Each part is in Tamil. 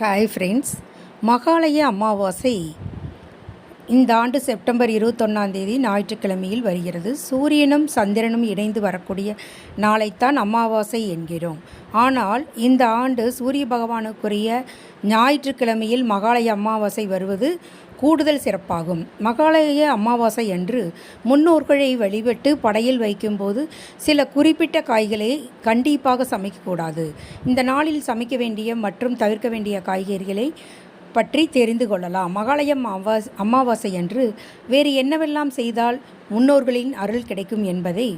ஹாய் ஃப்ரெண்ட்ஸ் மகாலய அமாவாசை இந்த ஆண்டு செப்டம்பர் இருபத்தொன்னாம் தேதி ஞாயிற்றுக்கிழமையில் வருகிறது. சூரியனும் சந்திரனும் இணைந்து வரக்கூடிய நாளைத்தான் அமாவாசை என்கிறோம். ஆனால் இந்த ஆண்டு சூரிய பகவானுக்குரிய ஞாயிற்றுக்கிழமையில் மகாலய அமாவாசை வருவது கூடுதல் சிறப்பாகும். மகாலய அமாவாசை அன்று முன்னோர்களை வழிபட்டு படையில் வைக்கும்போது சில குறிப்பிட்ட காய்களை கண்டிப்பாக சமைக்கக்கூடாது. இந்த நாளில் சமைக்க வேண்டிய மற்றும் தவிர்க்க வேண்டிய காய்கறிகளை பற்றி தெரிந்து கொள்ளலாம். மகாலயம் அமாவாஸ் அமாவாசை அன்று வேறு என்னவெல்லாம் செய்தால் முன்னோர்களின் அருள் கிடைக்கும் என்பதை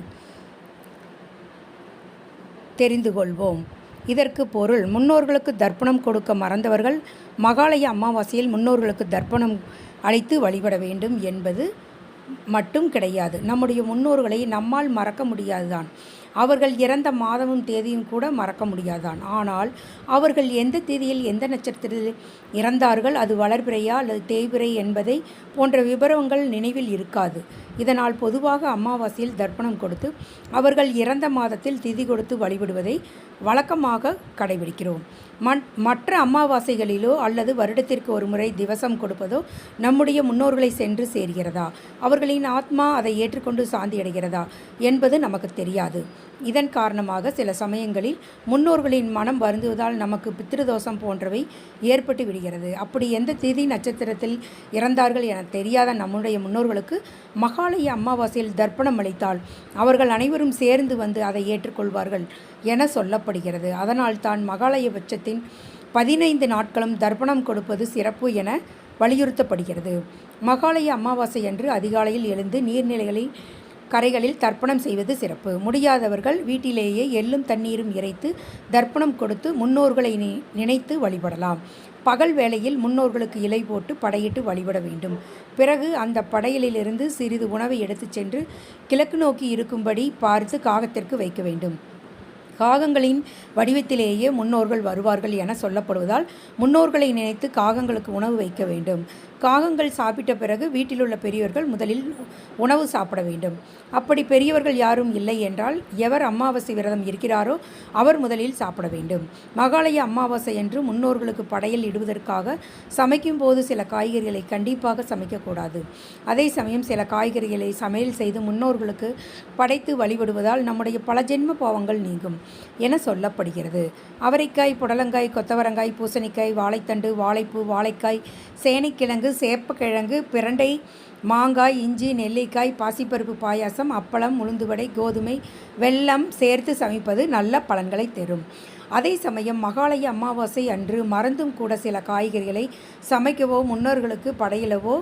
தெரிந்து கொள்வோம். இதற்கு பொருள் முன்னோர்களுக்கு தர்ப்பணம் கொடுக்க மறந்தவர்கள் மகாலய அமாவாசையில் முன்னோர்களுக்கு தர்ப்பணம் அளித்து வழிபட வேண்டும் என்பது மட்டும் கிடையாது. நம்முடைய முன்னோர்களை நம்மால் மறக்க முடியாதுதான். அவர்கள் இறந்த மாதமும் தேதியும் கூட மறக்க முடியாதான். ஆனால் அவர்கள் எந்த தேதியில் எந்த நட்சத்திரத்தில் இறந்தார்கள் அது வளர்பிறையா அல்லது தேய்பிறை என்பதை போன்ற விபரங்கள் நினைவில் இருக்காது. இதனால் பொதுவாக அமாவாசையில் தர்ப்பணம் கொடுத்து அவர்கள் இறந்த மாதத்தில் திதி கொடுத்து வழிபடுவதை வழக்கமாக கடைபிடிக்கிறோம். மற்ற அமாவாசைகளிலோ அல்லது வருடத்திற்கு ஒரு முறை திவசம் கொடுப்பதோ நம்முடைய முன்னோர்களை சென்று சேர்கிறதா? அவர்களின் ஆத்மா அதை ஏற்றுக்கொண்டு சாந்தியடைகிறதா? என்பது நமக்கு தெரியாது. இதன் காரணமாக சில சமயங்களில் முன்னோர்களின் மனம் வருந்துவதால் நமக்கு பித்திருதோஷம் போன்றவை ஏற்பட்டு விடுகிறது. அப்படி எந்த திதி நட்சத்திரத்தில் இறந்தார்கள் என தெரியாத நம்முடைய முன்னோர்களுக்கு மகாலய அமாவாசையில் தர்ப்பணம் அளித்தால் அவர்கள் அனைவரும் சேர்ந்து வந்து அதை ஏற்றுக்கொள்வார்கள் என சொல்லப்படுகிறது. அதனால் தான் மகாலய பட்சத்தின் பதினைந்து நாட்களும் தர்ப்பணம் கொடுப்பது சிறப்பு என வலியுறுத்தப்படுகிறது. மகாலய அமாவாசை அன்று அதிகாலையில் எழுந்து நீர்நிலைகளில் கரைகளில் தர்ப்பணம் செய்வது சிறப்பு. முடியாதவர்கள் வீட்டிலேயே எள்ளும் தண்ணீரும் இறைத்து தர்ப்பணம் கொடுத்து முன்னோர்களை நி- நினைத்து வழிபடலாம். பகல் வேளையில் முன்னோர்களுக்கு இலை போட்டு படையிட்டு வழிபட வேண்டும். பிறகு அந்த படையலிலிருந்து சிறிது உணவை எடுத்துச் சென்று கிழக்கு நோக்கி இருக்கும்படி பார்த்து காகத்திற்கு வைக்க வேண்டும். காகங்களின் வடிவத்திலேயே முன்னோர்கள் வருவார்கள் என சொல்லப்படுவதால் முன்னோர்களை நினைத்து காகங்களுக்கு உணவு வைக்க வேண்டும். காகங்கள் சாப்பிட்ட பிறகு வீட்டிலுள்ள பெரியவர்கள் முதலில் உணவு சாப்பிட வேண்டும். அப்படி பெரியவர்கள் யாரும் இல்லை என்றால் எவர் அமாவாசை விரதம் இருக்கிறாரோ அவர் முதலில் சாப்பிட வேண்டும். மகாலய அமாவாசை என்று முன்னோர்களுக்கு படையல் இடுவதற்காக சமைக்கும் போது சில காய்கறிகளை கண்டிப்பாக சமைக்கக்கூடாது. அதே சமயம் சில காய்கறிகளை சமையல் செய்து முன்னோர்களுக்கு படைத்து வழிபடுவதால் நம்முடைய பல ஜென்ம பாவங்கள் நீங்கும். என சொல்லப்படுகிறது. அவரைக்காய் புடலங்காய் கொத்தவரங்காய் பூசணிக்காய் வாழைத்தண்டு வாழைப்பூ வாழைக்காய் சேனைக்கிழங்கு சேப்பக்கிழங்கு பிரண்டை மாங்காய் இஞ்சி நெல்லிக்காய் பாசிப்பருப்பு பாயாசம் அப்பளம் உளுந்துவடை கோதுமை வெல்லம் சேர்த்து சமைப்பது நல்ல பலன்களை தரும். அதே சமயம் மகாலய அமாவாசை அன்று மறந்தும் கூட சில காய்கறிகளை சமைக்கவோ முன்னோர்களுக்கு படையிலவோ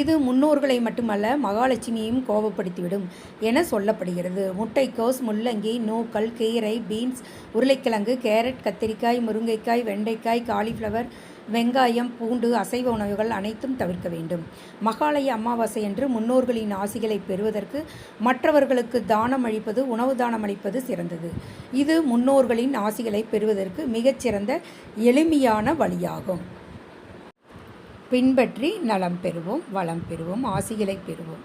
இது முன்னோர்களை மட்டுமல்ல மகாலட்சுமியையும் கோபப்படுத்திவிடும் என சொல்லப்படுகிறது. முட்டைக்கோஸ் முள்ளங்கி நூக்கல் கீரை பீன்ஸ் உருளைக்கிழங்கு கேரட் கத்திரிக்காய் முருங்கைக்காய் வெண்டைக்காய் காலிஃப்ளவர் வெங்காயம் பூண்டு அசைவ உணவுகள் அனைத்தும் தவிர்க்க வேண்டும். மகாலய அமாவாசை என்று முன்னோர்களின் ஆசிகளை பெறுவதற்கு மற்றவர்களுக்கு தானம் அளிப்பது உணவு தானம் அளிப்பது சிறந்தது. இது முன்னோர்களின் ஆசிகளை பெறுவதற்கு மிகச்சிறந்த எளிமையான வழியாகும். பின்பற்றி நலம் பெறுவோம் வளம் பெறுவோம் ஆசிகளை பெறுவோம்.